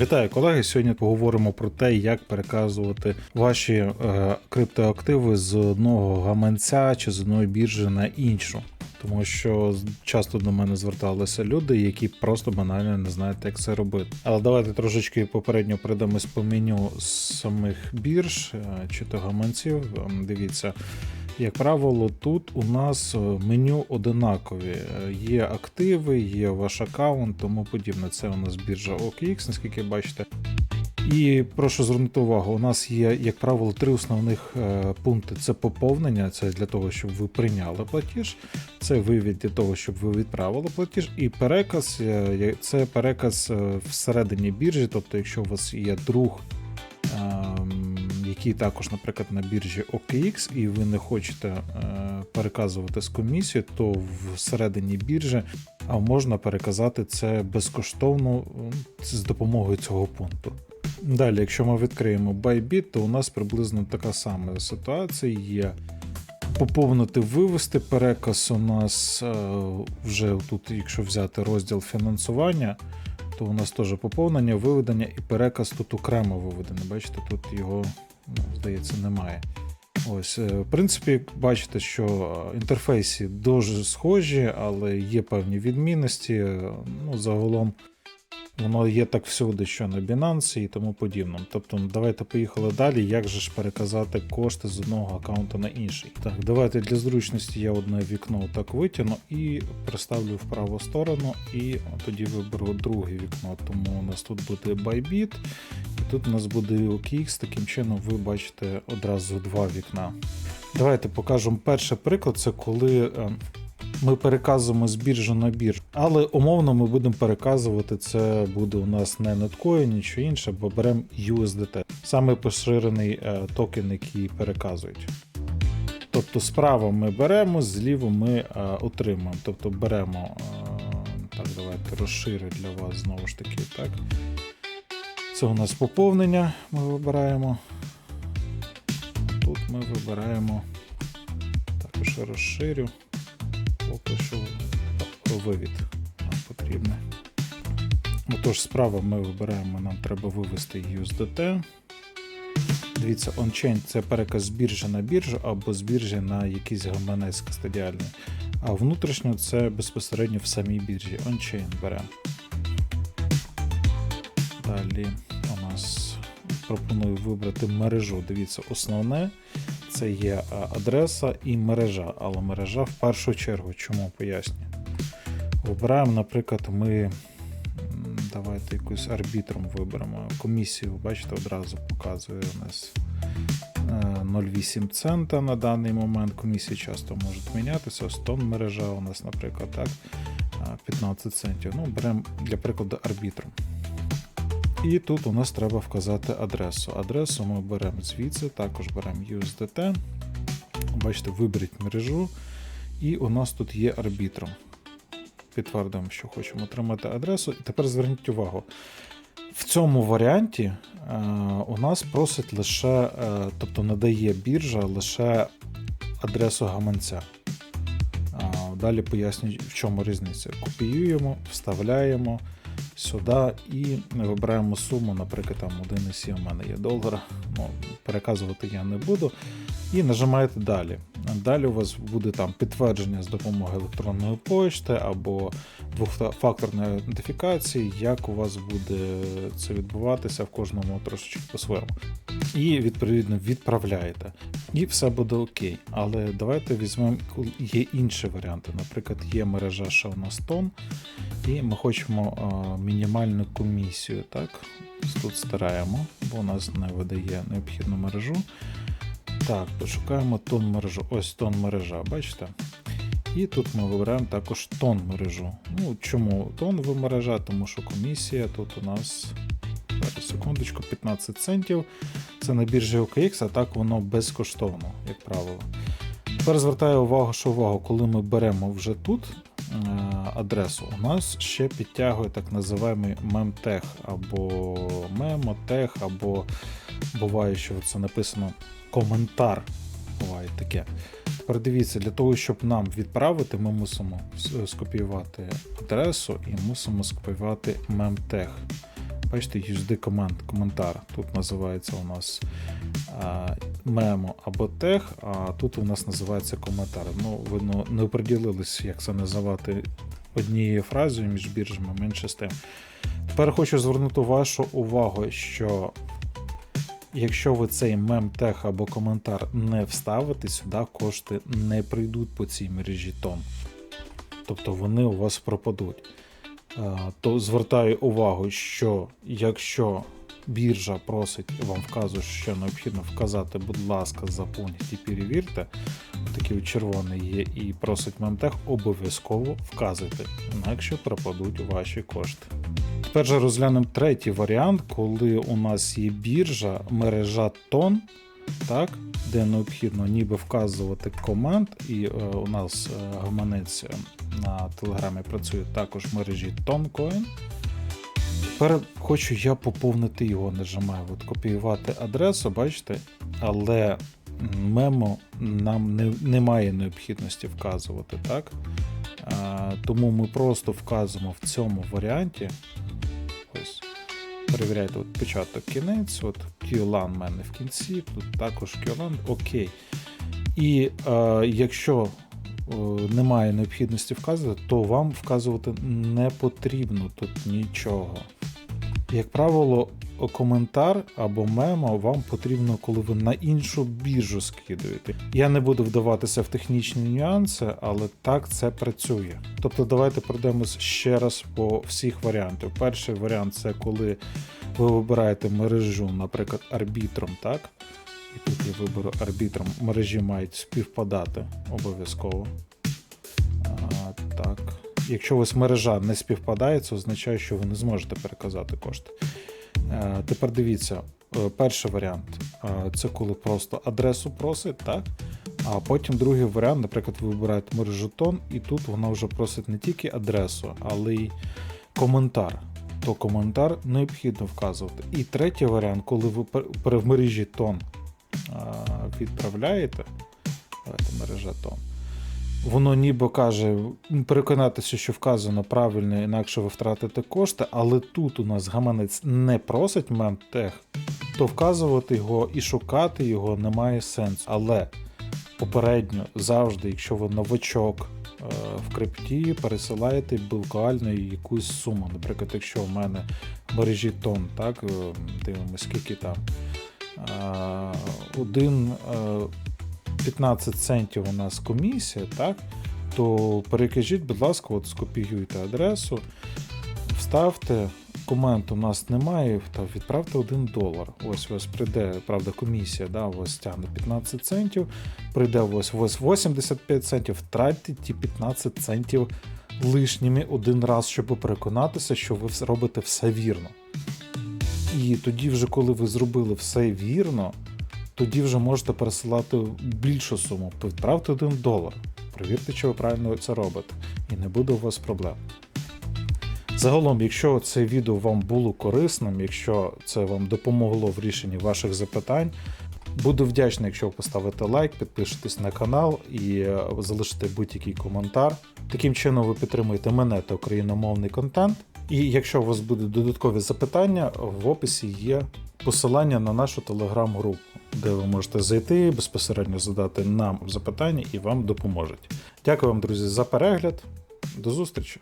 Вітаю, колеги. Сьогодні поговоримо про те, як переказувати ваші е, криптоактиви з одного гаманця чи з одної біржі на іншу. Тому що часто до мене зверталися люди, які просто банально не знають, як це робити. Але давайте трошечки попередньо прийдемось по меню самих бірж е, чи то гаманців. Ем, Дивіться, як правило, тут у нас е, меню одинакові. Е, Є активи, є ваш аккаунт, тому подібне. Це у нас біржа OKX, наскільки бачите. І прошу звернути увагу, у нас є, як правило, три основних е, пункти: це поповнення, це для того, щоб ви прийняли платіж, це вивід для того, щоб ви відправили платіж, і переказ це переказ всередині біржі. Тобто, якщо у вас є друг, який також, наприклад, на біржі OKX, і ви не хочете е, переказувати з комісією, то всередині біржі можна переказати це безкоштовно з допомогою цього пункту. Далі, якщо ми відкриємо Bybit, то у нас приблизно така сама ситуація є. Поповнити, вивести переказ у нас е, вже тут, якщо взяти розділ фінансування, то у нас теж поповнення, виведення і переказ тут окремо виведений. Бачите, тут його, здається, немає. Ось, е, в принципі, бачите, що е, інтерфейси дуже схожі, але є певні відмінності. Е, Ну, загалом воно є так всюди, що на Binance і тому подібне. Тобто, давайте поїхали далі. Як же ж переказати кошти з одного аккаунту на інший? Так, давайте для зручності я одне вікно так витягну і приставлю в праву сторону, і тоді виберу друге вікно. Тому у нас тут буде Bybit, тут у нас буде OKX. Таким чином, ви бачите одразу два вікна. Давайте покажемо перший приклад. Це коли е, ми переказуємо з біржі на біржу. Але умовно ми будемо переказувати. Це буде у нас не Netcoin, нічого інше, бо беремо USDT. Саме поширений е, токен, який переказують. Тобто справа ми беремо, зліва ми е, отримуємо. Тобто беремо. так, давайте розширю для вас знову ж таки. так. Це у нас поповнення. Ми вибираємо. Тут ми вибираємо. Також розширю. Поки що вивід нам потрібний. Отож, справа ми вибираємо, нам треба вивести USDT. Дивіться, on-chain це переказ з біржі на біржу або з біржі на якийсь гаманець кастодіальний. А внутрішньо це безпосередньо в самій біржі. On-chain беремо. Далі у нас пропоную вибрати мережу. Дивіться, основне це є адреса і мережа, але мережа в першу чергу. Чому пояснюю? Вибираємо, наприклад, ми давайте якусь арбітром виберемо. Комісію, бачите, одразу показує у нас е, 0,8 цента на даний момент. Комісії часто можуть мінятися. Ось тон мережа у нас, наприклад, так, 15 центів. Ну, беремо для прикладу арбітром. І тут у нас треба вказати адресу. Адресу ми беремо звідси, також беремо USDT. Бачите, виберіть мережу. І у нас тут є арбітром. Підтвердимо, що хочемо отримати адресу. І тепер зверніть увагу. В цьому варіанті е, у нас просить лише, е, тобто надає біржа лише адресу гаманця. А, Далі поясню, в чому різниця. Копіюємо, вставляємо сюди і вибираємо суму, наприклад, там 1,7 у мене є долара. Ну, переказувати я не буду. І нажимаєте далі. Далі у вас буде там підтвердження з допомогою електронної почти або двохфакторної ідентифікації, як у вас буде це відбуватися в кожному трошечки по-своєму. І відповідно відправляєте. І все буде окей. Але давайте візьмемо, є інші варіанти. Наприклад, є мережа ще у нас тон, і ми хочемо а, мінімальну комісію. Так? Тут стараємо, бо у нас не видає необхідну мережу. Так, пошукаємо тон мережу. Ось тон мережа, бачите? І тут ми вибираємо також тон мережу. Ну, чому тон мережа? Тому що комісія тут у нас. Секундочку, 15 центів. Це на біржі OKX, а так воно безкоштовно, як правило. Тепер звертаю увагу, що увагу, коли ми беремо вже тут е, адресу, у нас ще підтягує так називаємо мемтех або мемотех, або буває, що це написано коментар. Буває таке. Тепер дивіться, для того, щоб нам відправити, ми мусимо скопіювати адресу і мусимо скопіювати мемтех. Бачите, USD команд, коментар. Тут називається у нас мемо або тег, а тут у нас називається коментар. Ну, видно, не оприділились, як це називати однією фразою між біржами, менше з тим. Тепер хочу звернути вашу увагу, що якщо ви цей мем-тег або коментар не вставите, сюди кошти не прийдуть по цій мережі тон. Тобто вони у вас пропадуть. То звертаю увагу, що якщо біржа просить вам вказує, що необхідно вказати, будь ласка, заповніть і перевірте. Такий червоний є і просить мемтех, обов'язково вказуйте, інакше пропадуть ваші кошти. Тепер же розглянемо третій варіант, коли у нас є біржа, мережа тон, так, де необхідно ніби вказувати команд, і е, у нас е, гаманець е, на телеграмі працює також в мережі TonCoin. Тепер хочу я поповнити його, нажимаю от копіювати адресу, бачите, але мемо нам не, немає необхідності вказувати, так? А, тому ми просто вказуємо в цьому варіанті. Перевіряйте от початок кінець, от QLAN в мене в кінці, тут також QLAN, окей. І е, якщо немає необхідності вказувати, то вам вказувати не потрібно тут нічого. Як правило, коментар або мемо вам потрібно, коли ви на іншу біржу скидуєте. Я не буду вдаватися в технічні нюанси, але так це працює. Тобто, давайте пройдемось ще раз по всіх варіантах. Перший варіант це коли ви вибираєте мережу, наприклад, арбітром, так? І тут я виберу арбітром. Мережі мають співпадати обов'язково. Так. Якщо у вас мережа не співпадає, це означає, що ви не зможете переказати кошти. Е, Тепер дивіться, е, перший варіант е, це коли просто адресу просить, так? А потім другий варіант, наприклад, ви вибираєте мережу тон, і тут вона вже просить не тільки адресу, але й коментар. То коментар необхідно вказувати. І третій варіант, коли ви в мережі тон відправляєте, давайте мережа тон. Воно ніби каже, переконатися, що вказано правильно, інакше ви втратите кошти, але тут у нас гаманець не просить мемтег, то вказувати його і шукати його немає сенсу. Але попередньо завжди, якщо ви новачок е, в крипті, пересилаєте буквально якусь суму. Наприклад, якщо в мене мережі тон, так, е, дивимося, скільки там. Е, Один е, 15 центів у нас комісія, так? То перекажіть, будь ласка, от скопіюйте адресу, вставте. Комент у нас немає, та відправте 1 долар. Ось у вас прийде, правда, комісія, да, у тягне 15 центів, прийде у вас 85 центів, втратьте ті 15 центів лишніми один раз, щоб переконатися, що ви робите все вірно. І тоді, вже коли ви зробили все вірно, тоді вже можете пересилати більшу суму. Відправте 1 долар. Провірте, чи ви правильно це робите, і не буде у вас проблем. Загалом, якщо це відео вам було корисним, якщо це вам допомогло в рішенні ваших запитань, буду вдячний, якщо ви поставите лайк, підпишетесь на канал і е, залишите будь-який коментар. Таким чином ви підтримуєте мене та україномовний контент. І якщо у вас будуть додаткові запитання, в описі є посилання на нашу телеграм-групу, де ви можете зайти, безпосередньо задати нам запитання і вам допоможуть. Дякую вам, друзі, за перегляд. До зустрічі!